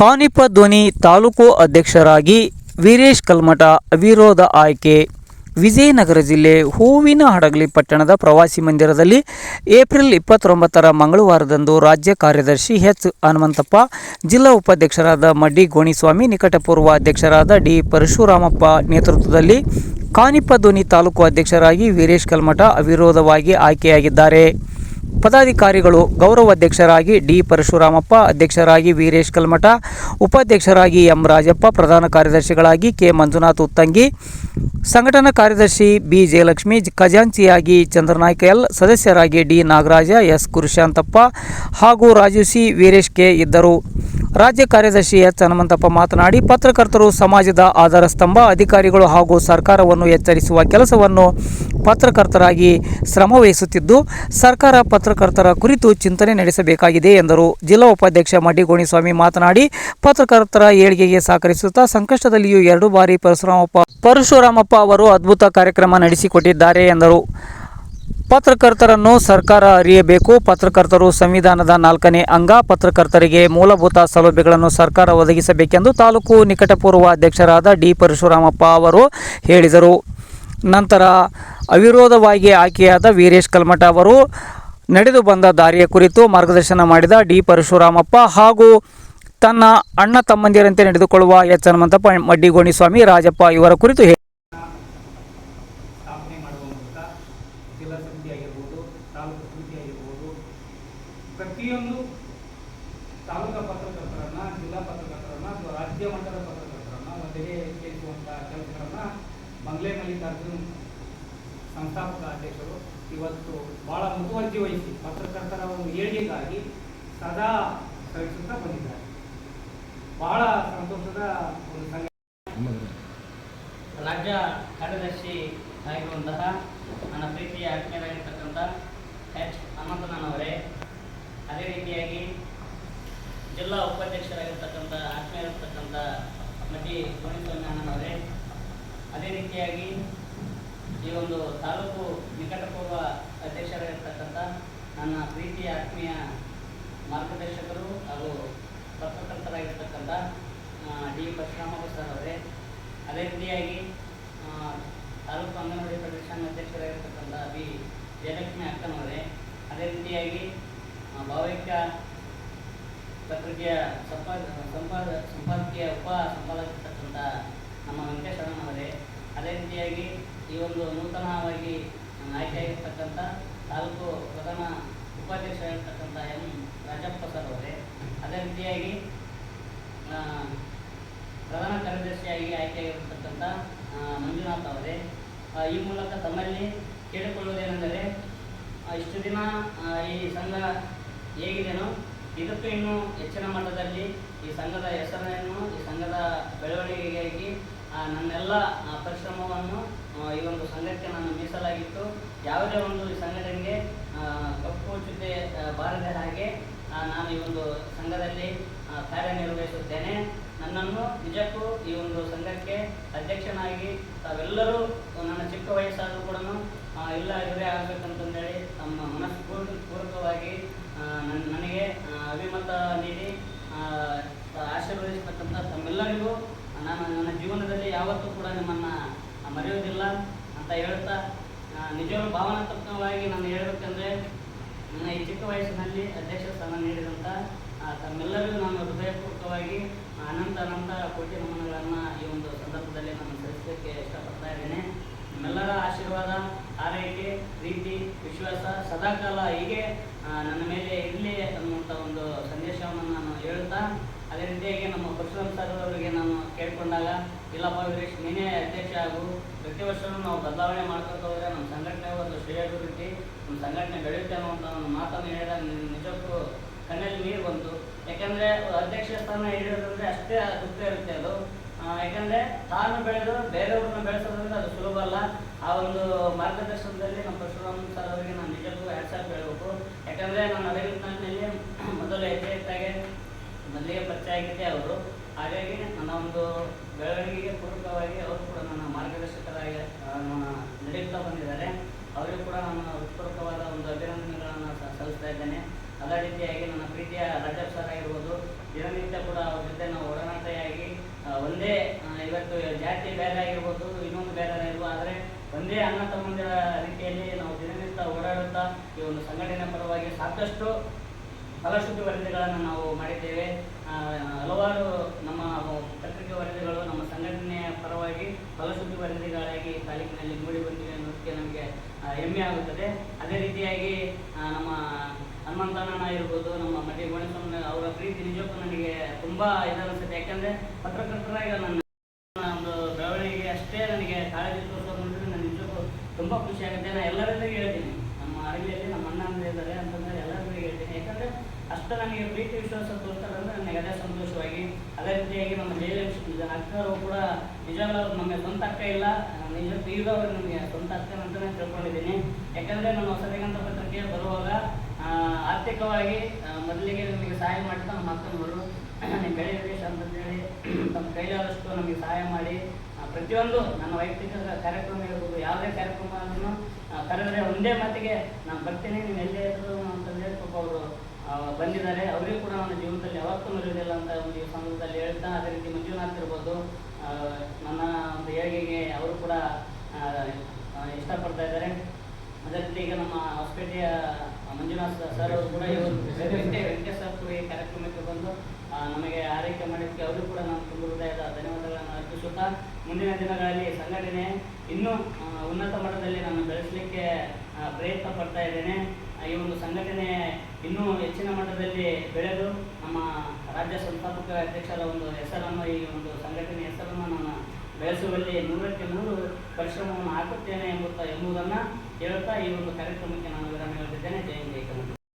ಕಾನಿಪ ಧ್ವನಿ ತಾಲೂಕು ಅಧ್ಯಕ್ಷರಾಗಿ ವೀರೇಶ್ ಕಲ್ಮಠ ಅವಿರೋಧ ಆಯ್ಕೆ. ವಿಜಯನಗರ ಜಿಲ್ಲೆ ಹೂವಿನ ಹಡಗಲಿ ಪಟ್ಟಣದ ಪ್ರವಾಸಿ ಮಂದಿರದಲ್ಲಿ ಏಪ್ರಿಲ್ ಇಪ್ಪತ್ತೊಂಬತ್ತರ ಮಂಗಳವಾರದಂದು ರಾಜ್ಯ ಕಾರ್ಯದರ್ಶಿ ಎಚ್ ಹನುಮಂತಪ್ಪ, ಜಿಲ್ಲಾ ಉಪಾಧ್ಯಕ್ಷರಾದ ಮಡ್ಡಿ ಗೋಣಿಸ್ವಾಮಿ, ನಿಕಟಪೂರ್ವ ಅಧ್ಯಕ್ಷರಾದ ಡಿ ಪರಶುರಾಮಪ್ಪ ನೇತೃತ್ವದಲ್ಲಿ ಕಾನಿಪ ಧ್ವನಿ ತಾಲೂಕು ಅಧ್ಯಕ್ಷರಾಗಿ ವೀರೇಶ್ ಕಲ್ಮಠ ಅವಿರೋಧವಾಗಿ ಆಯ್ಕೆಯಾಗಿದ್ದಾರೆ. ಪದಾಧಿಕಾರಿಗಳು ಗೌರವಾಧ್ಯಕ್ಷರಾಗಿ ಡಿ ಪರಶುರಾಮಪ್ಪ, ಅಧ್ಯಕ್ಷರಾಗಿ ವೀರೇಶ್ ಕಲ್ಮಠ, ಉಪಾಧ್ಯಕ್ಷರಾಗಿ ಎಂ ರಾಜಪ್ಪ, ಪ್ರಧಾನ ಕಾರ್ಯದರ್ಶಿಗಳಾಗಿ ಕೆ ಮಂಜುನಾಥ್ ಉತ್ತಂಗಿ, ಸಂಘಟನಾ ಕಾರ್ಯದರ್ಶಿ ಬಿ ಜಯಲಕ್ಷ್ಮಿ, ಖಜಾಂಚಿಯಾಗಿ ಚಂದ್ರನಾಯ್ಕ ಎಲ್, ಸದಸ್ಯರಾಗಿ ಡಿ ನಾಗರಾಜ, ಎಸ್ ಗುರುಶಾಂತಪ್ಪ ಹಾಗೂ ರಾಜು ಸಿ ವೀರೇಶ್ ಕೆ ಇದ್ದರು. ರಾಜ್ಯ ಕಾರ್ಯದರ್ಶಿ ಎಚ್ ಹನುಮಂತಪ್ಪ ಮಾತನಾಡಿ, ಪತ್ರಕರ್ತರು ಸಮಾಜದ ಆಧಾರ ಸ್ತಂಭ ಅಧಿಕಾರಿಗಳು ಹಾಗೂ ಸರ್ಕಾರವನ್ನು ಎಚ್ಚರಿಸುವ ಕೆಲಸವನ್ನು ಪತ್ರಕರ್ತರಾಗಿ ಶ್ರಮವಹಿಸುತ್ತಿದ್ದು, ಸರ್ಕಾರ ಪತ್ರಕರ್ತರ ಕುರಿತು ಚಿಂತನೆ ನಡೆಸಬೇಕಾಗಿದೆ ಎಂದರು. ಜಿಲ್ಲಾ ಉಪಾಧ್ಯಕ್ಷ ಮಡ್ಡಿಗೋಣಿಸ್ವಾಮಿ ಮಾತನಾಡಿ, ಪತ್ರಕರ್ತರ ಏಳಿಗೆಗೆ ಸಹಕರಿಸುತ್ತಾ ಸಂಕಷ್ಟದಲ್ಲಿಯೂ ಎರಡು ಬಾರಿ ಪರಶುರಾಮಪ್ಪ ಪರಶುರಾಮಪ್ಪ ಅವರು ಅದ್ಭುತ ಕಾರ್ಯಕ್ರಮ ನಡೆಸಿಕೊಟ್ಟಿದ್ದಾರೆ ಎಂದರು. ಪತ್ರಕರ್ತರನ್ನು ಸರ್ಕಾರ ಅರಿಯಬೇಕು. ಪತ್ರಕರ್ತರು ಸಂವಿಧಾನದ ನಾಲ್ಕನೇ ಅಂಗ. ಪತ್ರಕರ್ತರಿಗೆ ಮೂಲಭೂತ ಸೌಲಭ್ಯಗಳನ್ನು ಸರ್ಕಾರ ಒದಗಿಸಬೇಕೆಂದು ತಾಲೂಕು ನಿಕಟಪೂರ್ವ ಅಧ್ಯಕ್ಷರಾದ ಡಿ ಪರಶುರಾಮಪ್ಪ ಅವರು ಹೇಳಿದರು. ನಂತರ ಅವಿರೋಧವಾಗಿ ಆಯ್ಕೆಯಾದ ವೀರೇಶ್ ಕಲ್ಮಠ ಅವರು ನಡೆದು ಬಂದ ದಾರಿಯ ಕುರಿತು ಮಾರ್ಗದರ್ಶನ ಮಾಡಿದ ಡಿ ಪರಶುರಾಮಪ್ಪ ಹಾಗೂ ತನ್ನ ಅಣ್ಣ ತಮ್ಮಂದಿರಂತೆ ನಡೆದುಕೊಳ್ಳುವ ಎಚ್ ಹನುಮಂತಪ್ಪ ಮಡ್ಡಿಗೋಣಿಸ್ವಾಮಿ ರಾಜಪ್ಪ ಇವರ ಕುರಿತು ಹೇ- ಸ್ಥಾಪನೆ ಮಾಡುವ ಮೂಲಕ ಜಿಲ್ಲಾ ಸಮಿತಿ ಆಗಿರ್ಬೋದು ತಾಲೂಕು ಸಮಿತಿ ಆಗಿರ್ಬೋದು ಪ್ರತಿಯೊಂದು ತಾಲೂಕಾ ಪತ್ರಕರ್ತರನ್ನ, ಜಿಲ್ಲಾ ಪತ್ರಕರ್ತರನ್ನ ಅಥವಾ ರಾಜ್ಯ ಮಟ್ಟದ ಪತ್ರಕರ್ತರನ್ನ ಒಂದೆಡೆ ಸೇರಿಸುವಂಥ ಕೆಲಸಗಳನ್ನ ಮಂಗ್ಲೆ ಮಲ್ಲಿಕಾರ್ಜುನ್ ಸಂಸ್ಥಾಪಕ ಅಧ್ಯಕ್ಷರು ಇವತ್ತು ಬಹಳ ಮುತುವರ್ಜಿ ವಹಿಸಿ ಪತ್ರಕರ್ತರ ಒಂದು ಏಳಿಗೆಗಾಗಿ ಸದಾ ಶ್ರಮಿಸುತ್ತಾ ಬಂದಿದ್ದಾರೆ. ಬಹಳ ಸಂತೋಷದ ಒಂದು ಸಂಘ ರಾಜ್ಯ ಕಾರ್ಯದರ್ಶಿ ಆಗಿರುವಂತಹ ನನ್ನ ಪ್ರೀತಿಯ ಆತ್ಮೀಯರಾಗಿರ್ತಕ್ಕಂಥ ಎಚ್ ಹನುಮಂತನವರೇ ಅದೇ ರೀತಿಯಾಗಿ ಜಿಲ್ಲಾ ಉಪಾಧ್ಯಕ್ಷರಾಗಿರ್ತಕ್ಕಂಥ ಆತ್ಮೀಯರಿರ್ತಕ್ಕಂಥ ಮಡ್ಡಿ ಗೋಣಿಸ್ವಾಮಿ ಅಣ್ಣನವರೇ ಅದೇ ರೀತಿಯಾಗಿ ಈ ಒಂದು ತಾಲೂಕು ನಿಕಟಪೂರ್ವ ಅಧ್ಯಕ್ಷರಾಗಿರ್ತಕ್ಕಂಥ ನನ್ನ ಪ್ರೀತಿಯ ಆತ್ಮೀಯ ಮಾರ್ಗದರ್ಶಕರು ಹಾಗೂ ಪತ್ರಕರ್ತರಾಗಿರ್ತಕ್ಕಂಥ ಆ, ಡಿ ಪರಶುರಾಮಪ್ಪ ಸರ್ ಅವರೇ ಅದೇ ರೀತಿಯಾಗಿ ಆ, ತಾಲೂಕು ಅಂಗನವಾಡಿ ಫೆಡರೇಷನ್ ಅಧ್ಯಕ್ಷರಾಗಿರ್ತಕ್ಕಂಥ ಬಿ ಜಯಲಕ್ಷ್ಮಿ ಅಕ್ಕನವರೇ ಅದೇ ರೀತಿಯಾಗಿ ಭಾವೈಕ್ಯ ಪತ್ರಿಕೆಯ ಸಂಪಾದ ಸಂಪಾದ, ಸಂಪಾದಕೀಯ ಉಪ ಸಂಪಾದಕರ್ತಕ್ಕಂಥ ನಮ್ಮ ವೆಂಕಟೇಶ್ ಅಣ್ಣನವರೇ, ಅದೇ ರೀತಿಯಾಗಿ ಈ ಒಂದು ನೂತನವಾಗಿ ಆಯ್ಕೆಯಾಗಿರ್ತಕ್ಕಂಥ ತಾಲೂಕು ಪ್ರಧಾನ ಉಪಾಧ್ಯಕ್ಷರಾಗಿರ್ತಕ್ಕಂಥ ಎಂ ರಾಜಪ್ಪ ಸರ್ ಅವರೇ, ಅದೇ ರೀತಿಯಾಗಿ ಪ್ರಧಾನ ಕಾರ್ಯದರ್ಶಿಯಾಗಿ ಆಯ್ಕೆಯಾಗಿರ್ತಕ್ಕಂಥ ಮಂಜುನಾಥ್ ಅವರೇ ಈ ಮೂಲಕ ತಮ್ಮಲ್ಲಿ ಕೇಳಿಕೊಳ್ಳುವುದೇನೆಂದರೆ ಇಷ್ಟು ದಿನ ಈ ಸಂಘ ಹೇಗಿದೆನೋ, ಇದಕ್ಕೂ ಇನ್ನೂ ಹೆಚ್ಚಿನ ಮಟ್ಟದಲ್ಲಿ ಈ ಸಂಘದ ಹೆಸರನ್ನು, ಈ ಸಂಘದ ಬೆಳವಣಿಗೆಗಾಗಿ ನನ್ನೆಲ್ಲ ಪರಿಶ್ರಮವನ್ನು ಈ ಒಂದು ಸಂಘಕ್ಕೆ ನಾನು ಮೀಸಲಾಗಿತ್ತು. ಯಾವುದೇ ಒಂದು ಈ ಸಂಘಟನೆಗೆ ಕಪ್ಪು ಚುತೆ ಬಾರದೆ ಹಾಗೆ ನಾನು ಈ ಒಂದು ಸಂಘದಲ್ಲಿ ಕಾರ್ಯನಿರ್ವಹಿಸುತ್ತೇನೆ. ನನ್ನನ್ನು ನಿಜಕ್ಕೂ ಈ ಒಂದು ಸಂಘಕ್ಕೆ ಅಧ್ಯಕ್ಷನಾಗಿ ತಾವೆಲ್ಲರೂ ನನ್ನ ಚಿಕ್ಕ ವಯಸ್ಸಾದರೂ ಕೂಡ ಇಲ್ಲ ಇವರೇ ಆಗಬೇಕಂತಂದೇಳಿ ತಮ್ಮ ಮನಸ್ಫೂರ್ತಿ ಪೂರ್ವಕವಾಗಿ ನನಗೆ ಅಭಿಮತ ನೀಡಿ ಆಶೀರ್ವದಿಸತಕ್ಕಂಥ ತಮ್ಮೆಲ್ಲರಿಗೂ, ನಾನು ನನ್ನ ಜೀವನದಲ್ಲಿ ಯಾವತ್ತೂ ಕೂಡ ನಿಮ್ಮನ್ನು ಮರೆಯುವುದಿಲ್ಲ ಅಂತ ಹೇಳ್ತಾ ನಿಜವೂ ಭಾವನಾತ್ಮಕವಾಗಿ ನಾನು ಹೇಳಬೇಕಂದ್ರೆ, ನನ್ನ ಈ ಚಿಕ್ಕ ವಯಸ್ಸಿನಲ್ಲಿ ಅಧ್ಯಕ್ಷ ಸ್ಥಾನ ನೀಡಿದಂಥ ತಮ್ಮೆಲ್ಲರಿಗೂ ನಾನು ಹೃದಯಪೂರ್ವಕವಾಗಿ ಅನಂತ ಅನಂತ ಕೋಟಿ ನಮನಗಳನ್ನು ಈ ಒಂದು ಸಂದರ್ಭದಲ್ಲಿ ನಾನು ಸಲ್ಲಿಸಲಿಕ್ಕೆ ಇಷ್ಟಪಡ್ತಾ ಇದ್ದೇನೆ. ನಿಮ್ಮೆಲ್ಲರ ಆಶೀರ್ವಾದ ಆರೈಕೆ ಪ್ರೀತಿ, ವಿಶ್ವಾಸ ಸದಾಕಾಲ ಹೀಗೆ ನನ್ನ ಮೇಲೆ ಇರಲಿ ಅನ್ನುವಂಥ ಒಂದು ಸಂದೇಶವನ್ನು ನಾನು ಹೇಳ್ತಾ ಅದೇ ರೀತಿಯಾಗಿ ನಮ್ಮ ಪರಶುರಾಮ್ ಸರ್ ಅವರಿಗೆ ನಾನು ಕೇಳಿಕೊಂಡಾಗ, ಇಲ್ಲಪ್ಪ ವೀರೇಶ್, ನೀನೇ ಅಧ್ಯಕ್ಷ ಆಗು, ಪ್ರತಿ ವರ್ಷವೂ ನಾವು ಬದಲಾವಣೆ ಮಾಡ್ಕೊತ ಹೋದರೆ ನಮ್ಮ ಸಂಘಟನೆ ಒಂದು ಶ್ರೇಯಾಭಿವೃದ್ಧಿ ನಮ್ಮ ಸಂಘಟನೆ ಬೆಳೆಯುತ್ತೆ ಅನ್ನುವಂಥ ಒಂದು ಮಾತನ್ನು ಹೇಳಿದಾಗ ನಿ- ನಿಜಕ್ಕೂ ಕಣ್ಣಲ್ಲಿ ನೀರು ಬಂತು. ಯಾಕಂದ್ರೆ ಅಧ್ಯಕ್ಷ ಸ್ಥಾನ ಹಿಡಿಯೋದಂದ್ರೆ ಅಷ್ಟೇ ದುಃಖ ಇರುತ್ತೆ ಅದು. ಯಾಕಂದ್ರೆ ತಾನು ಬೆಳೆದು ಬೇರೆಯವ್ರನ್ನ ಬೆಳೆಸೋದ್ರಿಂದ ಅದು ಸುಲಭ ಅಲ್ಲ. ಆ ಒಂದು ಮಾರ್ಗದರ್ಶನದಲ್ಲಿ ನಮ್ಮ ಪರಶುರಾಮ್ ಸರ್ ಅವರಿಗೆ ನಾನು ನಿಜಕ್ಕೂ ಸಾವಿರ ಬೆಳಬೇಕು ಯಾಕಂದ್ರೆ ನಾನು ಅರವಿಂದ್ನಲ್ಲಿ ಮೊದಲು ಹೆಜ್ಜೆ ಇಟ್ಟಾಗೆ ಮೊದಲಿಗೆ ಪರಿಚಯ ಆಗಿದ್ದೆ ಅವರು. ಹಾಗಾಗಿ ನನ್ನ ಒಂದು ಬೆಳವಣಿಗೆಗೆ ಪೂರಕವಾಗಿ ಅವರು ಕೂಡ ನನ್ನ ಮಾರ್ಗದರ್ಶಕರಾಗಿ ನನ್ನ ನಡೆಯುತ್ತಾ ಬಂದಿದ್ದಾರೆ. ಅವರಿಗೂ ಕೂಡ ನಾನು ಉತ್ಪೂರ್ವಕವಾದ ಒಂದು ಅಭಿನಂದನೆಗಳನ್ನು ಸಲ್ಲಿಸ್ತಾ ಇದ್ದೇನೆ. ಅದೇ ರೀತಿಯಾಗಿ ನನ್ನ ಪ್ರೀತಿಯ ರಜಬ್ ಸರ್ ಆಗಿರ್ಬೋದು, ದಿನನಿತ್ಯ ಕೂಡ ಅವ್ರ ಜೊತೆ ನಾವು ಒಡನಾಟೆಯಾಗಿ ಒಂದೇ ಇವತ್ತು ಜಾತಿ ಬೇರೆ ಆಗಿರ್ಬೋದು, ಇನ್ನೊಂದು ಬೇರೆ ಆಗಿರ್ಬೋದು ಆದರೆ ಒಂದೇ ಅನ್ನ ತಮ್ಮಂದಿರ ರೀತಿಯಲ್ಲಿ ನಾವು ದಿನನಿತ್ಯ ಓಡಾಡುತ್ತಾ ಈ ಒಂದು ಸಂಘಟನೆ ಪರವಾಗಿ ಸಾಕಷ್ಟು ಫಲಶ್ರುತಿ ವರದಿಗಳನ್ನು ನಾವು ಮಾಡಿದ್ದೇವೆ. ಹಲವಾರು ನಮ್ಮ ಪತ್ರಿಕೆ ವರದಿಗಳು ನಮ್ಮ ಸಂಘಟನೆಯ ಪರವಾಗಿ ಫಲಶ್ರುತಿ ವರದಿಗಳಾಗಿ ತಾಲೂಕಿನಲ್ಲಿ ಮೂಡಿ ಬಂದಿವೆ ಅನ್ನೋದಕ್ಕೆ ನಮಗೆ ಹೆಮ್ಮೆ ಆಗುತ್ತದೆ. ಅದೇ ರೀತಿಯಾಗಿ ನಮ್ಮ ಹನುಮಂತಣ್ಣ ಇರ್ಬೋದು ನಮ್ಮ ಮಡಿ ಗೋಣಿಸ್ವಾಮಿ ಅವರ ಪ್ರೀತಿ ನಿಜಕ್ಕೂ ನನಗೆ ತುಂಬಾ ಇದನ್ನಿಸುತ್ತೆ ಯಾಕಂದ್ರೆ ಪತ್ರಕರ್ತರಾಗ ನನ್ನ ಒಂದು ಬೆಳವಣಿಗೆ ಅಷ್ಟೇ ನನಗೆ ಕಾಳಜಿ ತೋರಿಸೋದು ನೋಡಿದ್ರೆ ನಾನು ನಿಜಕ್ಕೂ ತುಂಬಾ ಖುಷಿ ಆಗುತ್ತೆ. ನಾನು ಎಲ್ಲರಿಗೂ ಹೇಳ್ತೀನಿ. ನಮ್ಮ ಅರಳಿಯಲ್ಲಿ ನಮ್ಮ ಅಣ್ಣ ಅಂದ್ರೆ ಇದ್ದಾರೆ ಅಂತಂದ್ರೆ ಎಲ್ಲರಿಗೂ ಹೇಳ್ತೀನಿ. ಯಾಕಂದ್ರೆ ಅಷ್ಟು ನನಗೆ ಪ್ರೀತಿ ವಿಶ್ವಾಸ ತೋರಿಸ್ತಾರೆ ಅಂದ್ರೆ ನನಗೆ ಅದೇ ಸಂತೋಷವಾಗಿ, ಅದೇ ರೀತಿಯಾಗಿ ನಮ್ಮ ಜಯಲಕ್ಷ್ಮಿ ಅಕ್ಕರು ಕೂಡ ನಿಜವಾಗ್ಲೂ ನಮಗೆ ಸ್ವಂತ ಅಕ್ಕ ಇಲ್ಲ. ನಿಜ ಈಗವರು ನಮಗೆ ಸ್ವಂತ ಅಕ್ಕ ನಾನು ತಿಳ್ಕೊಂಡಿದ್ದೀನಿ. ಯಾಕಂದ್ರೆ ನಮ್ಮ ಹೊಸದಿಗಂತ ಪತ್ರಿಕೆ ಬರುವಾಗ ಆರ್ಥಿಕವಾಗಿ ಮೊದಲಿಗೆ ನಿಮಗೆ ಸಹಾಯ ಅಕ್ಕನವರು ನೀವು ಬೆಳೆ ಅಂತ ಹೇಳಿ ತಮ್ಮ ಕೈಲಾದಷ್ಟು ನಮಗೆ ಸಹಾಯ ಮಾಡಿ ಪ್ರತಿಯೊಂದು ನನ್ನ ವೈಯಕ್ತಿಕ ಕಾರ್ಯಕ್ರಮ ಇರ್ಬೋದು ಯಾವುದೇ ಕಾರ್ಯಕ್ರಮ ಆದ್ರೂ ಕರೆದ್ರೆ ಒಂದೇ ಮಾತಿಗೆ ನಾನು ಬರ್ತೀನಿ ನೀವು ಎಲ್ಲೇ ಇದ್ರು ಅಂತಂದೇಳಿ ಪಾಪ ಅವರು ಬಂದಿದ್ದಾರೆ. ಅವರಿಗೂ ಕೂಡ ನನ್ನ ಜೀವನದಲ್ಲಿ ಯಾವತ್ತೂ ಮರೆಯೋದಿಲ್ಲ ಅಂತ ಒಂದು ಈ ಸಂದರ್ಭದಲ್ಲಿ ಹೇಳ್ತಾ, ಅದೇ ರೀತಿ ಮಂಜುನಾಥ್ ಇರ್ಬೋದು ನನ್ನ ಒಂದು ಏಳಿಗೆಗೆ ಅವರು ಕೂಡ ಇಷ್ಟಪಡ್ತಾ ಇದ್ದಾರೆ. ಅದೇ ರೀತಿ ಈಗ ನಮ್ಮ ಹೊಸಪೇಟೆಯ ಸರ್ ಅವರು ಈ ಕಾರ್ಯಕ್ರಮಕ್ಕೆ ಬಂದು ನಮಗೆ ಆರೈಕೆ ಮಾಡಿದ್ದಕ್ಕೆ ಅವರು ಕೂಡ ನಾನು ತುಂಬ ಹೃದಯದ ಧನ್ಯವಾದಗಳನ್ನು ಅರ್ಪಿಸುತ್ತಾ, ಮುಂದಿನ ದಿನಗಳಲ್ಲಿ ಸಂಘಟನೆ ಇನ್ನೂ ಉನ್ನತ ಮಟ್ಟದಲ್ಲಿ ನಾನು ಬೆಳೆಸಲಿಕ್ಕೆ ಪ್ರಯತ್ನ ಪಡ್ತಾ ಇದ್ದೇನೆ. ಈ ಒಂದು ಸಂಘಟನೆ ಇನ್ನೂ ಹೆಚ್ಚಿನ ಮಟ್ಟದಲ್ಲಿ ಬೆಳೆದು ನಮ್ಮ ರಾಜ್ಯ ಸಂಸ್ಥಾಪಕ ಅಧ್ಯಕ್ಷರ ಒಂದು ಹೆಸರನ್ನು, ಈ ಒಂದು ಸಂಘಟನೆ ಹೆಸರನ್ನು ನಾನು ಬೆಳೆಸುವಲ್ಲಿ ನೂರಕ್ಕೆ ನೂರು ಪರಿಶ್ರಮವನ್ನು ಹಾಕುತ್ತೇನೆ ಎಂಬುತ್ತ ಎಂಬುದನ್ನು ಹೇಳುತ್ತಾ ಈ ಒಂದು ಕಾರ್ಯಕ್ರಮಕ್ಕೆ ನಾನು ವಿರಾಮ ಹೇಳುತ್ತಿದ್ದೇನೆ ಜೈ